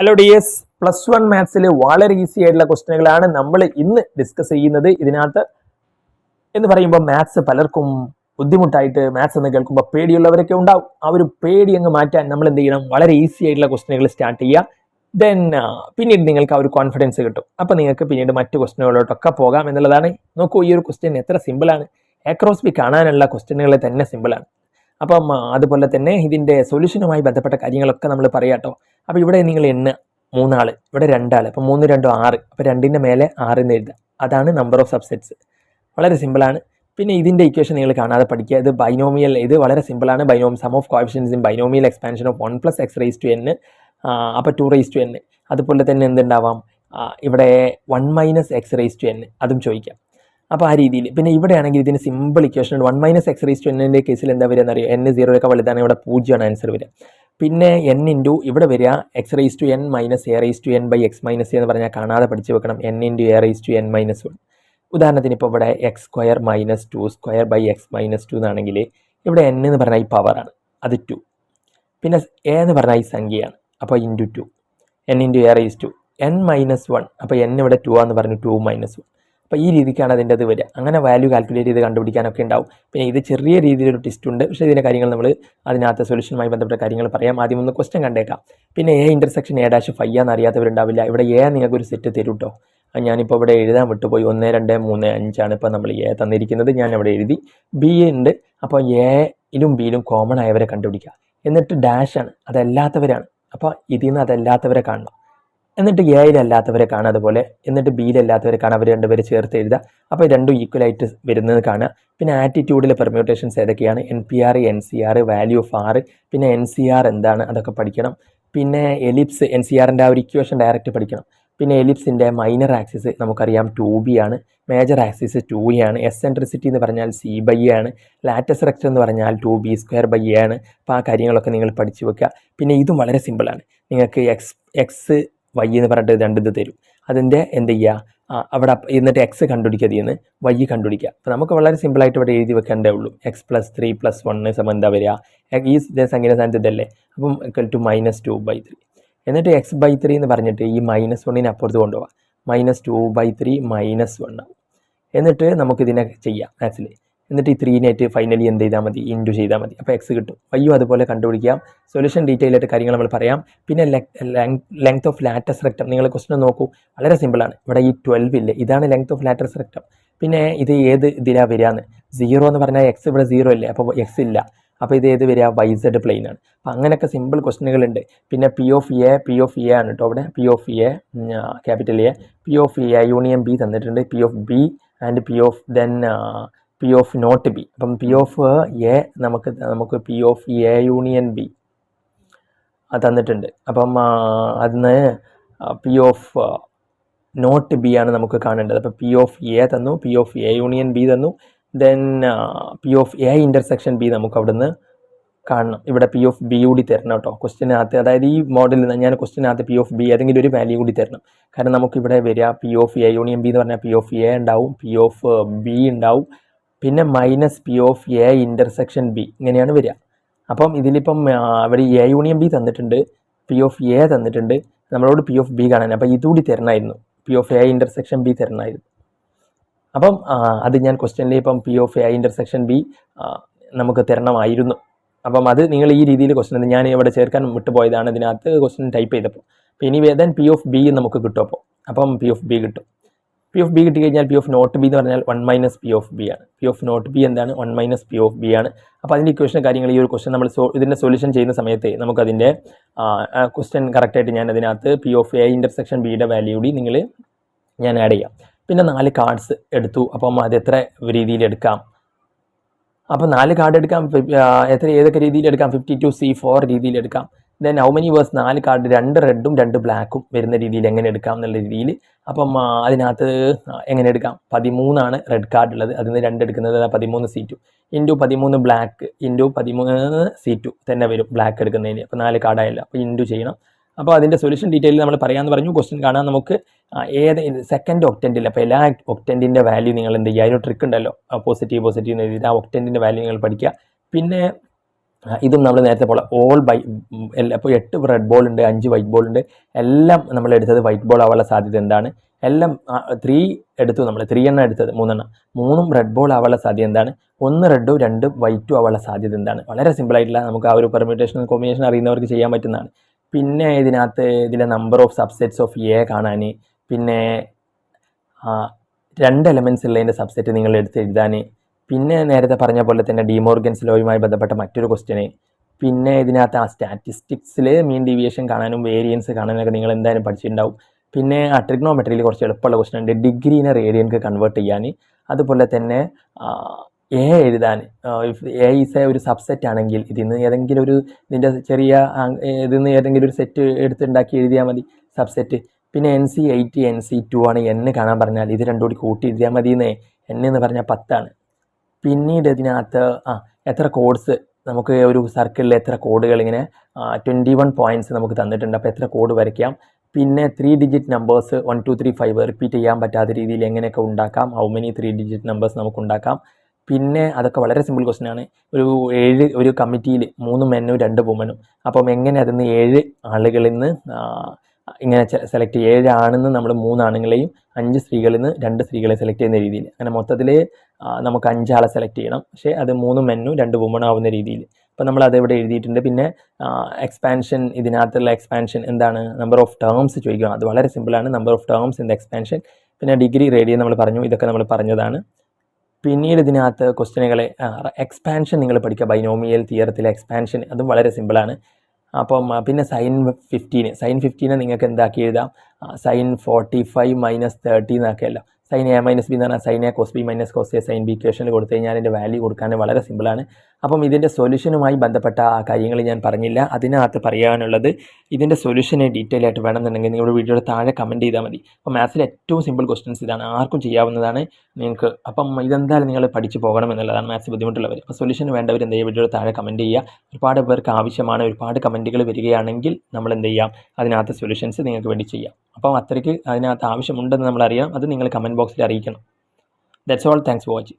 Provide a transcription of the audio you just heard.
Hello D S plus one മാത്സിൽ വളരെ easy ആയിട്ടുള്ള ക്വസ്റ്റ്യനുകളാണ് നമ്മൾ ഇന്ന് ഡിസ്കസ് ചെയ്യുന്നത്. ഇതിനകത്ത് എന്ന് പറയുമ്പോൾ മാത്സ് പലർക്കും ബുദ്ധിമുട്ടായിട്ട് മാത്സ് എന്ന് കേൾക്കുമ്പോൾ പേടിയുള്ളവരൊക്കെ ഉണ്ടാവും. ആ ഒരു പേടി അങ്ങ് മാറ്റാൻ നമ്മൾ എന്ത് ചെയ്യണം? വളരെ ഈസി ആയിട്ടുള്ള ക്വസ്റ്റ്യനുകൾ സ്റ്റാർട്ട് ചെയ്യുക. ദെൻ പിന്നീട് നിങ്ങൾക്ക് ആ ഒരു കോൺഫിഡൻസ് കിട്ടും. അപ്പോൾ നിങ്ങൾക്ക് പിന്നീട് മറ്റ് ക്വസ്റ്റ്യനുകളിലോട്ടൊക്കെ പോകാം എന്നുള്ളതാണ്. നോക്കൂ ഈ ഒരു ക്വസ്റ്റ്യൻ എത്ര സിമ്പിളാണ് ആക്രോസ് ബി കാണാനുള്ള ക്വസ്റ്റ്യനുകൾ തന്നെ സിമ്പിളാണ് അപ്പം അതുപോലെ തന്നെ ഇതിന്റെ സൊല്യൂഷനുമായി ബന്ധപ്പെട്ട കാര്യങ്ങളൊക്കെ നമ്മൾ പറയാട്ടോ അപ്പോൾ ഇവിടെ നിങ്ങൾ എണ്ണ മൂന്നാൾ ഇവിടെ രണ്ടാൾ അപ്പോൾ മൂന്ന് രണ്ടും ആറ് അപ്പോൾ രണ്ടിന്റെ മേലെ ആറ് എന്ന് എഴുതുക. അതാണ് നമ്പർ ഓഫ് സബ്സെറ്റ്സ് വളരെ സിമ്പിളാണ് പിന്നെ ഇതിന്റെ ഇക്വേഷൻ നിങ്ങൾ കാണാതെ പഠിക്കുക. ഇത് ബൈനോമിയൽ ഇത് വളരെ സിമ്പിളാണ് binom sum of coefficients in binomial expansion of one plus x raise to n അപ്പോൾ ടു റേസ് ടു എൻ അതുപോലെ തന്നെ എന്തുണ്ടാവാം? ഇവിടെ one minus x raise to n അതും ചോദിക്കാം. അപ്പോൾ ആ രീതിയിൽ. പിന്നെ ഇവിടെ ആണെങ്കിൽ ഇതിന് simple equation one minus x raise to എന്നിന്റെ കേസിൽ എന്താ വരിക എന്നറിയോ എൻ സീറോയൊക്കെ വലുതാണ്. ഇവിടെ പൂജ്യമാണ് ആൻസർ വരിക. പിന്നെ എൻ ഇന്റു ഇവിടെ വരിക x raise to n minus a raise to n by x minus എന്ന് പറഞ്ഞാൽ കാണാതെ പഠിച്ചു വെക്കണം. N into a raise to n minus one ഉദാഹരണത്തിന് ഇപ്പോൾ ഇവിടെ x square minus two square by x minus two എന്നാണെങ്കിൽ ഇവിടെ എൻ എന്ന് പറഞ്ഞാൽ ഈ പവറാണ് അത് ടു പിന്നെ എ എന്ന് പറഞ്ഞാൽ ഈ സംഖ്യയാണ്. അപ്പോൾ into two n into a raise to n minus one അപ്പോൾ എൻ ഇവിടെ ടു ആണെന്ന് പറഞ്ഞു ടു മൈനസ് വൺ അപ്പോൾ ഈ രീതിക്കാണ് അതിന്റെ അത് വരിക. അങ്ങനെ വാല്യൂ കാൽക്കുലേറ്റ് ചെയ്ത് കണ്ടുപിടിക്കാനൊക്കെ ഉണ്ടാവും. പിന്നെ ഇത് ചെറിയ രീതിയിലൊരു ടിസ്റ്റ് ഉണ്ട്. പക്ഷേ ഇതിന്റെ കാര്യങ്ങൾ നമ്മൾ അതിനകത്ത് സൊല്യൂഷനുമായി ബന്ധപ്പെട്ട കാര്യങ്ങൾ പറയാം. ആദ്യം ഒന്ന് ക്വസ്റ്റ്യൻ കണ്ടേക്കാം. പിന്നെ A intersection A dash phi ആണെന്ന് അറിയാത്തവരുണ്ടാവില്ല. ഇവിടെ എ നിങ്ങൾക്ക് ഒരു സെറ്റ് തരും കേട്ടോ ഞാനിപ്പോൾ ഇവിടെ എഴുതാൻ വിട്ടുപോയി. ഒന്ന് രണ്ട് മൂന്ന് അഞ്ചാണ് ഇപ്പോൾ നമ്മൾ എ തന്നിരിക്കുന്നത്. ഞാൻ അവിടെ എഴുതി. ബി ഉണ്ട്. അപ്പോൾ എയിലും ബിയിലും കോമൺ ആയവരെ കണ്ടുപിടിക്കുക എന്നിട്ട് ഡാഷാണ് അതല്ലാത്തവരാണ്. അപ്പോൾ ഇതിൽ നിന്ന് അതല്ലാത്തവരെ കാണണം. എന്നിട്ട് എയിലല്ലാത്തവരെ കാണുക അതുപോലെ എന്നിട്ട് ബിയിലല്ലാത്തവരെ കാണുക അവർ രണ്ടുപേരെ ചേർത്ത് എഴുതുക. അപ്പോൾ രണ്ടും ഈക്വലായിട്ട് വരുന്നത് കാണുക. പിന്നെ ആറ്റിറ്റ്യൂഡിലെ പെർമ്യൂട്ടേഷൻസ് ഏതൊക്കെയാണ്? N P r n C r value of r പിന്നെ എൻ സി ആർ എന്താണ്? അതൊക്കെ പഠിക്കണം. പിന്നെ എലിപ്സ് എൻ സി ആറിന്റെ ആ ഒരു ഇക്വേഷൻ ഡയറക്റ്റ് പഠിക്കണം. പിന്നെ എലിപ്സിന്റെ മൈനർ ആക്സിസ് നമുക്കറിയാം ടു ബി ആണ്. മേജർ ആക്സിസ് ടു എ ആണ്. സെൻട്രിസിറ്റി എന്ന് പറഞ്ഞാൽ സി ബൈ എ ആണ്. ലാറ്റസ് റെക്റ്റ് എന്ന് പറഞ്ഞാൽ two b square by a ആണ്. അപ്പോൾ ആ കാര്യങ്ങളൊക്കെ നിങ്ങൾ പഠിച്ചു വെക്കുക. പിന്നെ ഇതും വളരെ സിമ്പിളാണ് നിങ്ങൾക്ക് എക്സ് എക്സ് വൈ എന്ന് പറഞ്ഞിട്ട് രണ്ട് ഇത് തരും. അതിന്റെ എന്ത് ചെയ്യുക? അവിടെ എന്നിട്ട് എക്സ് കണ്ടുപിടിക്കുക നിന്ന്. വൈ കണ്ടുപിടിക്കുക. അപ്പോൾ നമുക്ക് വളരെ സിമ്പിളായിട്ട് ഇവിടെ എഴുതി വെക്കേണ്ടേ ഉള്ളൂ. X plus three plus one സമയം എന്താ വരിക? ഈ സംഖ്യ സ്ഥാനത്ത് ഇതല്ലേ? അപ്പം equal to minus two by three എന്നിട്ട് എക്സ് ബൈ ത്രീ എന്ന് പറഞ്ഞിട്ട് ഈ മൈനസ് വണ്ണിന് അപ്പുറത്ത് കൊണ്ടുപോകാം minus two by three minus one എന്നിട്ട് നമുക്കിതിനെ ചെയ്യാം. മാത്സിൽ എന്നിട്ട് ഈ ത്രീനായിട്ട് ഫൈനലി എന്ത് ചെയ്താൽ മതി? ഇന്റു ചെയ്താൽ മതി. അപ്പോൾ എക്സ് കിട്ടും. വയ്യോ അതുപോലെ കണ്ടുപിടിക്കാം. സൊല്യൂഷൻ ഡീറ്റെയിൽ ആയിട്ട് കാര്യങ്ങൾ നമ്മൾ പറയാം. പിന്നെ ലെങ്ത് ഓഫ് ലാറ്റസ് റെക്ടം നിങ്ങൾ ക്വസ്റ്റൻ നോക്കൂ. വളരെ സിമ്പിളാണ് ഇവിടെ ഈ ട്വൽവ് ഇല്ലേ? ഇതാണ് ലെങ്ത് ഓഫ് ലാറ്റസ് റെക്ടം പിന്നെ ഇത് ഏത് ഇതിലാണ് വരികയെന്ന് സീറോ എന്ന് പറഞ്ഞാൽ എക്സ് ഇവിടെ സീറോ ഇല്ലേ? അപ്പോൾ എക്സ് ഇല്ല. അപ്പോൾ ഇത് ഏത് വരിക വൈ സെഡ് പ്ലെയിൻ ആണ്. അപ്പോൾ അങ്ങനെയൊക്കെ സിമ്പിൾ ക്വസ്റ്റനുകളുണ്ട് പിന്നെ P of A P of A ആണ് കേട്ടോ അവിടെ P of A capital A P of A union B തന്നിട്ടുണ്ട്. P of B and P of then P of not B അപ്പം പി ഓഫ് എ നമുക്ക് നമുക്ക് P of A union B തന്നിട്ടുണ്ട് അപ്പം അതിന് പി ഓഫ് നോട്ട് ബി ആണ് നമുക്ക് കാണേണ്ടത് അപ്പം പി ഓഫ് എ തന്നു P of A union B തന്നു then P of A intersection B നമുക്ക് അവിടുന്ന് കാണണം ഇവിടെ പി ഓഫ് ബി കൂടി തരണം കേട്ടോ ക്വസ്റ്റിനകത്ത് അതായത് ഈ മോഡലിൽ നിന്ന് ഞാൻ ക്വസ്റ്റിനകത്ത് പി ഓഫ് ബി ഏതെങ്കിലും ഒരു വാല്യൂ കൂടി തരണം കാരണം നമുക്ക് ഇവിടെ വരിക P of A union B എന്ന് പറഞ്ഞാൽ പി ഓഫ് എ ഉണ്ടാവും പി ഓഫ് ബി ഉണ്ടാവും പിന്നെ minus P of A intersection B ഇങ്ങനെയാണ് വരിക. അപ്പം ഇതിലിപ്പം അവർ എ യൂണിയൻ ബി തന്നിട്ടുണ്ട് പി ഓഫ് എ തന്നിട്ടുണ്ട് നമ്മളോട് പി ഓഫ് ബി കാണാൻ. അപ്പോൾ ഇതുകൂടി തരണമായിരുന്നു. P of A intersection B തരണമായിരുന്നു. അപ്പം അത് ഞാൻ ക്വസ്റ്റ്യനിൽ ഇപ്പം P of A intersection B നമുക്ക് തരണമായിരുന്നു. അപ്പം അത് നിങ്ങൾ ഈ രീതിയിൽ ക്വസ്റ്റ്യൻ ഞാൻ ഇവിടെ ചേർക്കാൻ വിട്ടുപോയതാണ് ഇതിനകത്ത് ക്വസ്റ്റ്യൻ ടൈപ്പ് ചെയ്തപ്പോൾ. ഇനി വേദൻ പി ഓഫ് ബി നമുക്ക് കിട്ടും അപ്പോൾ. അപ്പം പി ഓഫ് ബി കിട്ടും. പി ഓഫ് ബി കിട്ടി കഴിഞ്ഞാൽ പി ഓഫ് നോട്ട് ബി എന്ന് പറഞ്ഞാൽ one minus P of B ആണ്. പി ഓഫ് നോട്ട് ബി എന്താണ്? One minus P of B ആണ്. അപ്പോൾ അതിന്റെ ഇക്വേഷൻ കാര്യങ്ങൾ ഈ ഒരു ക്വസ്റ്റൻ നമ്മൾ സോ ഇതിന്റെ സൊല്യൂഷൻ ചെയ്യുന്ന സമയത്ത് നമുക്കതിന്റെ ക്വസ്റ്റൻ കറക്റ്റായിട്ട് ഞാൻ അതിനകത്ത് പി ഓഫ് എ ഇന്റർസെക്ഷൻ ബിയുടെ വാല്യൂ കൂടി നിങ്ങൾ ഞാൻ ആഡ് ചെയ്യാം. പിന്നെ നാല് കാർഡ്സ് എടുത്തു. അപ്പം അത് എത്ര രീതിയിൽ എടുക്കാം? അപ്പോൾ നാല് കാർഡ് എടുക്കാം. എത്ര ഏതൊക്കെ രീതിയിൽ എടുക്കാം? ഫിഫ്റ്റി ടു സി ഫോർ രീതിയിൽ എടുക്കാം. ദെൻ ഹൗ മെനി വേഴ്സ് നാല് കാർഡ് രണ്ട് റെഡും രണ്ട് ബ്ലാക്കും വരുന്ന രീതിയിൽ എങ്ങനെ എടുക്കാം എന്നുള്ള രീതിയിൽ അപ്പം അതിനകത്ത് എങ്ങനെ എടുക്കാം? പതിമൂന്നാണ് റെഡ് കാർഡ് ഉള്ളത്. അതിൽ നിന്ന് രണ്ട് എടുക്കുന്നത് പതിമൂന്ന് സീറ്റു ഇന്റു പതിമൂന്ന് ബ്ലാക്ക് ഇന്റു പതിമൂന്ന് സീറ്റു തന്നെ വരും ബ്ലാക്ക് എടുക്കുന്നതിന്. അപ്പോൾ നാല് കാർഡായല്ലോ അപ്പോൾ ഇന്റു ചെയ്യണം. അപ്പോൾ അതിന്റെ സൊല്യൂഷൻ ഡീറ്റെയിൽ നമ്മൾ പറയാമെന്ന് പറഞ്ഞു. ക്വസ്റ്റ്യൻ കാണാൻ നമുക്ക് ഏത് സെക്കൻഡ് ഒക്ടന്റിൽ അപ്പോൾ എല്ലാ ഒക്ടന്റിന്റെ വാല്യൂ നിങ്ങൾ എന്ത് ചെയ്യുക? അതിന് ട്രിക്ക് ഉണ്ടല്ലോ. പോസിറ്റീവ് പോസിറ്റീവ് എന്ന് എഴുതിയിട്ട് ആ ഒക്ടന്റിന്റെ വാല്യൂ നിങ്ങൾ പഠിക്കുക. പിന്നെ ഇതും നമ്മൾ നേരത്തെ പോലെ ഓൾ ബൈ അപ്പോൾ എട്ട് റെഡ് ബോൾ ഉണ്ട് അഞ്ച് വൈറ്റ് ബോൾ ഉണ്ട് എല്ലാം നമ്മൾ എടുത്തത് വൈറ്റ് ബോൾ ആവാനുള്ള സാധ്യത എന്താണ്? എല്ലാം ത്രീ എടുത്തു നമ്മൾ ത്രീ എണ്ണം എടുത്തത് മൂന്നെണ്ണം. മൂന്നും റെഡ് ബോൾ ആവാനുള്ള സാധ്യത എന്താണ്? ഒന്ന് റെഡും രണ്ട് വൈറ്റും ആവാനുള്ള സാധ്യത എന്താണ്? വളരെ സിമ്പിൾ ആയിട്ടുള്ള നമുക്ക് ആ ഒരു പെർമ്യൂട്ടേഷൻ കോമ്പിനേഷൻ അറിയുന്നവർക്ക് ചെയ്യാൻ പറ്റുന്നതാണ്. പിന്നെ ഇതിനകത്ത് ഇതിലെ number of subsets of A കാണാൻ പിന്നെ രണ്ട് എലമെന്റ്സ് ഉള്ളതിന്റെ സബ്സെറ്റ് നിങ്ങൾ എടുത്ത് എഴുതാൻ പിന്നെ നേരത്തെ പറഞ്ഞ പോലെ തന്നെ ഡിമോർഗൻസ് ലോയുമായി ബന്ധപ്പെട്ട മറ്റൊരു ക്വസ്റ്റ്യന് പിന്നെ ഇതിനകത്ത് ആ സ്റ്റാറ്റിസ്റ്റിക്സിൽ മീൻ ഡീവിയേഷൻ കാണാനും വേരിയൻസ് കാണാനൊക്കെ നിങ്ങൾ എന്തായാലും പഠിച്ചിട്ടുണ്ടാവും. പിന്നെ ആ ട്രിഗ്നോമെട്രിയിൽ കുറച്ച് എളുപ്പമുള്ള ക്വസ്റ്റൻ ഉണ്ട്. ഡിഗ്രീനെ റേഡിയൻക്ക് കൺവേർട്ട് ചെയ്യാൻ. അതുപോലെ തന്നെ എ എഴുതാൻ. എ ഈസ് എ ഒരു സബ്സെറ്റ് ആണെങ്കിൽ ഇതിൽ നിന്ന് ഏതെങ്കിലും ഒരു ഇതിന്റെ ചെറിയ ഇതിൽ നിന്ന് ഏതെങ്കിലും ഒരു സെറ്റ് എടുത്തുണ്ടാക്കി എഴുതിയാൽ മതി. സബ്സെറ്റ് പിന്നെ n C eight n C two ആണ്. എന്ന് കാണാൻ പറഞ്ഞാൽ ഇത് രണ്ടും കൂടി കൂട്ടി എഴുതിയാൽ മതി എന്നേ എൻ എന്ന് പറഞ്ഞാൽ പത്താണ്. പിന്നീട് ഇതിനകത്ത് ആ എത്ര കോഡ്സ് നമുക്ക് ഒരു സർക്കിളിൽ എത്ര കോഡുകൾ ഇങ്ങനെ ട്വന്റി വൺ പോയിന്റ്സ് നമുക്ക് തന്നിട്ടുണ്ട്. അപ്പോൾ എത്ര കോഡ് വരയ്ക്കാം? പിന്നെ three digit numbers one two three five repeat ചെയ്യാൻ പറ്റാത്ത രീതിയിൽ എങ്ങനെയൊക്കെ ഉണ്ടാക്കാം? How many three digit numbers നമുക്ക് ഉണ്ടാക്കാം? പിന്നെ അതൊക്കെ വളരെ സിമ്പിൾ ക്വസ്റ്റ്യൻ ആണ്. ഒരു ഏഴ് ഒരു കമ്മിറ്റിയിൽ മൂന്ന് മെന്നും രണ്ട് വുമനും അപ്പം എങ്ങനെ അതിൽ നിന്ന് ഏഴ് ആളുകളിൽ നിന്ന് ഇങ്ങനെ സെലക്ട് ഏഴ് ഏഴാണെന്ന് നമ്മൾ മൂന്നാണുങ്ങളെയും അഞ്ച് സ്ത്രീകളിൽ നിന്ന് രണ്ട് സ്ത്രീകളെ സെലക്ട് ചെയ്യുന്ന രീതിയിൽ. അങ്ങനെ മൊത്തത്തിൽ നമുക്ക് അഞ്ചാളെ സെലക്ട് ചെയ്യണം. പക്ഷേ അത് മൂന്ന് മെന്നും രണ്ട് വുമൺ ആവുന്ന രീതിയിൽ. അപ്പോൾ നമ്മൾ അത് ഇവിടെ എഴുതിയിട്ടുണ്ട്. പിന്നെ എക്സ്പാൻഷൻ ഇതിനകത്തുള്ള എക്സ്പാൻഷൻ എന്താണ്? നമ്പർ ഓഫ് ടേംസ് ചോദിക്കുക അത് വളരെ സിമ്പിളാണ് number of terms in the expansion പിന്നെ ഡിഗ്രി റേഡിയ നമ്മൾ പറഞ്ഞു. ഇതൊക്കെ നമ്മൾ പറഞ്ഞതാണ്. പിന്നീട് ഇതിനകത്ത് ക്വസ്റ്റ്യനുകളെ എക്സ്പാൻഷൻ നിങ്ങൾ പഠിക്കുക. ബൈനോമിയൽ തിയറത്തിലെ എക്സ്പാൻഷൻ അതും വളരെ സിമ്പിളാണ് അപ്പം പിന്നെ സൈൻ ഫിഫ്റ്റീന് സൈൻ ഫിഫ്റ്റീനെ നിങ്ങൾക്ക് എന്താക്കി എഴുതാം? Sine forty five minus thirty എന്നാക്കിയല്ലോ sine A minus B എന്ന് പറഞ്ഞാൽ sine A cos B minus cos A sine B ഇക്വേഷനിൽ കൊടുത്തു കഴിഞ്ഞാൽ അതിന്റെ വാല്യൂ കൊടുക്കാൻ വളരെ സിമ്പിളാണ് അപ്പം ഇതിന്റെ സൊല്യൂഷനുമായി ബന്ധപ്പെട്ട ആ കാര്യങ്ങൾ ഞാൻ പറഞ്ഞില്ല. അതിനകത്ത് പറയാനുള്ളത് ഇതിന്റെ സൊല്യൂഷനെ ഡീറ്റെയിൽ ആയിട്ട് വേണമെന്നുണ്ടെങ്കിൽ നിങ്ങളുടെ വീഡിയോയുടെ താഴെ കമന്റ് ചെയ്താൽ മതി. അപ്പോൾ മാത്സിലെ ഏറ്റവും സിമ്പിൾ ക്വസ്റ്റൻസ് ഇതാണ്. ആർക്കും ചെയ്യാവുന്നതാണ് നിങ്ങൾക്ക്. അപ്പം ഇതെന്തായാലും നിങ്ങൾ പഠിച്ചു പോകണം എന്നുള്ളതാണ് മാത്സ് ബുദ്ധിമുട്ടുള്ളവർ. അപ്പോൾ സൊല്യൂഷൻ വേണ്ടവർ എന്ത് ചെയ്യുക വീഡിയോയുടെ താഴെ കമന്റ് ചെയ്യുക. ഒരുപാട് പേർക്ക് ആവശ്യമാണ് ഒരുപാട് കമന്റുകൾ വരികയാണെങ്കിൽ നമ്മൾ എന്ത് ചെയ്യാം? അതിനകത്ത് സൊല്യൂഷൻസ് നിങ്ങൾക്ക് വേണ്ടി ചെയ്യാം. അപ്പം അത്രയ്ക്ക് അതിനകത്ത് ആവശ്യമുണ്ടെന്ന് നമ്മളറിയാം. അത് നിങ്ങൾ ബോക്സിൽ അറിയിക്കണം. That's all thanks for watching